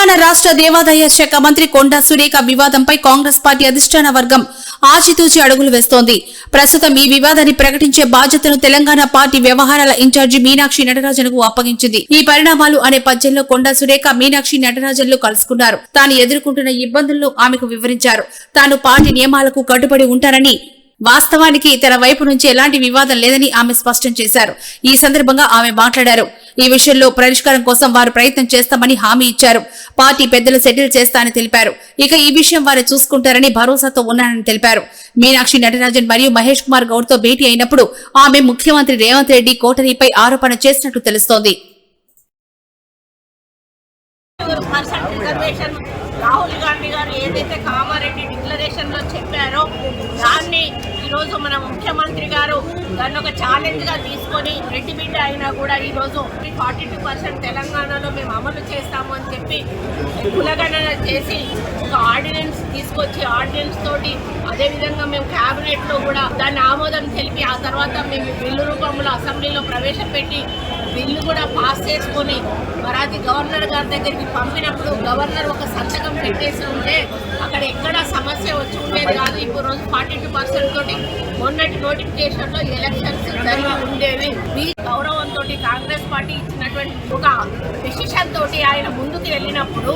తెలంగాణ రాష్ట్ర దేవాదాయ శాఖ మంత్రి కొండా సురేఖ వివాదంపై కాంగ్రెస్ పార్టీ అధిష్టాన వర్గం ఆచితూచి అడుగులు వేస్తోంది. ప్రస్తుతం ఈ వివాదాన్ని ప్రకటించే బాధ్యతను తెలంగాణ పార్టీ వ్యవహారాల ఇన్ఛార్జి మీనాక్షి నటరాజన్కు అప్పగించింది. ఈ పరిణామాలు అనే పద్యంలో కొండా సురేఖ మీనాక్షి నటరాజన్లు కలుసుకున్నారు. తాను ఎదుర్కొంటున్న ఇబ్బందులను ఆమెకు వివరించారు. తాను పార్టీ నియమాలకు కట్టుబడి ఉంటానని వాస్తవానికి తన వైపు నుంచి ఎలాంటి వివాదం లేదని ఆమె స్పష్టం చేశారు. ఈ సందర్భంగా ఆమె మాట్లాడారు. ఈ విషయంలో పరిష్కారం కోసం వారు ప్రయత్నం చేస్తామని హామీ ఇచ్చారు. పార్టీ పెద్దలు సెటిల్ చేస్తానని తెలిపారు. ఇక ఈ విషయం వారు చూసుకుంటారని భరోసాతో ఉన్నానని తెలిపారు. మీనాక్షి నటరాజన్ మరియు మహేష్ కుమార్ గౌడ్తో భేటీ అయినప్పుడు ఆమె ముఖ్యమంత్రి రేవంత్ రెడ్డి కోటరీపై ఆరోపణ చేసినట్లు తెలుస్తోంది. రాహుల్ గాంధీ గారు ఏదైతే కామారెడ్డి డిక్లరేషన్లో చెప్పారో దాన్ని ఈరోజు మన ముఖ్యమంత్రి గారు దాన్ని ఒక ఛాలెంజ్గా తీసుకొని రెడ్డి బిడ్డ అయినా కూడా ఈరోజు ఫార్టీ టూ పర్సెంట్ తెలంగాణలో మేము అమలు చేస్తాము అని చెప్పి కులగణన చేసి ఒక ఆర్డినెన్స్ తీసుకొచ్చి ఆర్డినెన్స్ తోటి అదేవిధంగా మేము క్యాబినెట్లో కూడా దాన్ని ఆమోదం తెలిపి ఆ తర్వాత మేము బిల్లు రూపంలో అసెంబ్లీలో ప్రవేశపెట్టి బిల్లు కూడా పాస్ చేసుకొని మరి అది గవర్నర్ గారి దగ్గరికి పంపినప్పుడు గవర్నర్ ఒక సంతకం పెట్టేసి ఉంటే అక్కడ ఎక్కడ సమస్య వచ్చి ఉండేది కాదు ఇప్పుడు రోజు ఫార్టీ టూ పర్సెంట్ తోటి మొన్నటి నోటిఫికేషన్లో ఎలక్షన్స్ జరిగి ఉండేవి. మీ గౌరవంతో కాంగ్రెస్ పార్టీ ఇచ్చినటువంటి ఒక డెసిషన్ తోటి ఆయన ముందుకు వెళ్ళినప్పుడు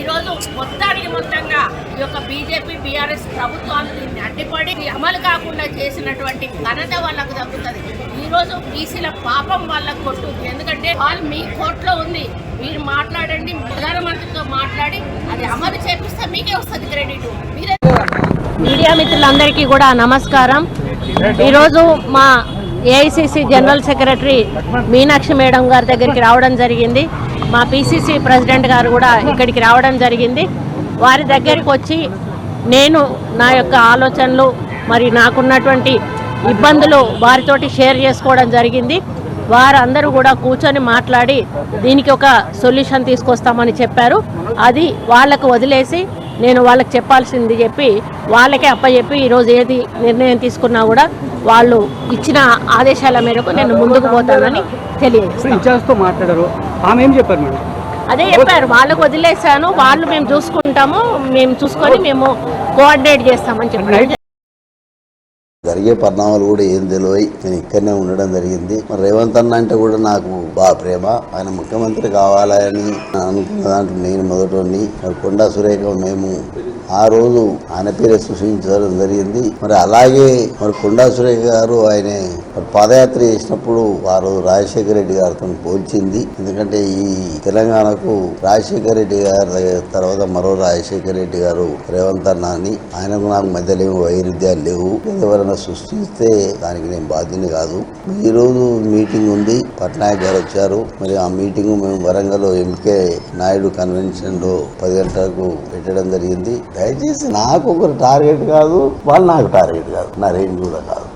ఈరోజు మొత్తానికి మొత్తంగా ఈ యొక్క బీజేపీ బీఆర్ఎస్ ప్రభుత్వాలు దీన్ని అడ్డుపడి అమలు కాకుండా చేసినటువంటి ఘనత వాళ్ళకు దక్కుతుంది. ఈరోజు బీసీల పాపం వాళ్ళకు కొట్టుద్ది. ఎందుకంటే వాళ్ళు మీ కోర్టులో ఉంది. మీరు మాట్లాడండి ప్రధానమంత్రితో మాట్లాడి అది అమలు చేపిస్తే మీకే వస్తుంది క్రెడిట్. విద్యామిత్రులందరికీ కూడా నమస్కారం. ఈరోజు మా AICC general secretary Meenakshi madam గారి దగ్గరికి రావడం జరిగింది. మా పిసిసి ప్రెసిడెంట్ గారు కూడా ఇక్కడికి రావడం జరిగింది. వారి దగ్గరికి వచ్చి నేను నా యొక్క ఆలోచనలు మరి నాకున్నటువంటి ఇబ్బందులు వారితోటి షేర్ చేసుకోవడం జరిగింది. వారందరూ కూడా కూర్చొని మాట్లాడి దీనికి ఒక సొల్యూషన్ తీసుకొస్తామని చెప్పారు. అది వాళ్ళకు వదిలేసి నేను వాళ్ళకి చెప్పాల్సింది చెప్పి వాళ్ళకే అప్పచెప్పి ఈరోజు ఏది నిర్ణయం తీసుకున్నా కూడా వాళ్ళు ఇచ్చిన ఆదేశాల మేరకు నేను ముందుకు పోతానని తెలియజేస్తాను. ఇన్ఛార్జ్తో మాట్లాడారు. ఆమె ఏం చెప్పారు మేడం? అదే చెప్పారు వాళ్ళకు వదిలేశాను వాళ్ళు మేము చూసుకుంటాము మేము చూసుకొని మేము కోఆర్డినేట్ చేస్తామని చెప్పారు. జరిగే పరిణామాలు కూడా ఏం తెలియ నేను ఇక్కడనే ఉండడం జరిగింది. మరి రేవంత్ అన్న అంటే కూడా నాకు బాగా ప్రేమ. ఆయన ముఖ్యమంత్రి కావాలని అనుకున్న దాంట్లో నేను మొదటి కొండా సురేఖ మేము ఆ రోజు ఆయన పేరే సృష్టించడం జరిగింది. మరి అలాగే మరి కొండా సురేఖ గారు ఆయన పాదయాత్ర చేసినప్పుడు ఆ రోజు రాజశేఖర రెడ్డి గారితో పోల్చింది. ఎందుకంటే ఈ తెలంగాణకు రాజశేఖర రెడ్డి గారి తర్వాత మరో రాజశేఖర రెడ్డి గారు రేవంత్ అన్న అని ఆయనకు నాకు మధ్యలో ఏమి వైరుధ్యాలు లేవు. ఎవరైనా సృష్టిస్తే దానికి నేను బాధ్యుని కాదు. ఈ రోజు మీటింగ్ ఉంది పట్నాయక్ గారు వచ్చారు. మరి ఆ మీటింగ్ మేము వరంగల్ ఎంకే నాయుడు కన్వెన్షన్లో పది గంటలకు పెట్టడం జరిగింది. దయచేసి నాకు ఒకరు టార్గెట్ కాదు వాళ్ళు నాకు టార్గెట్ కాదు నా రేంజ్ కూడా కాదు.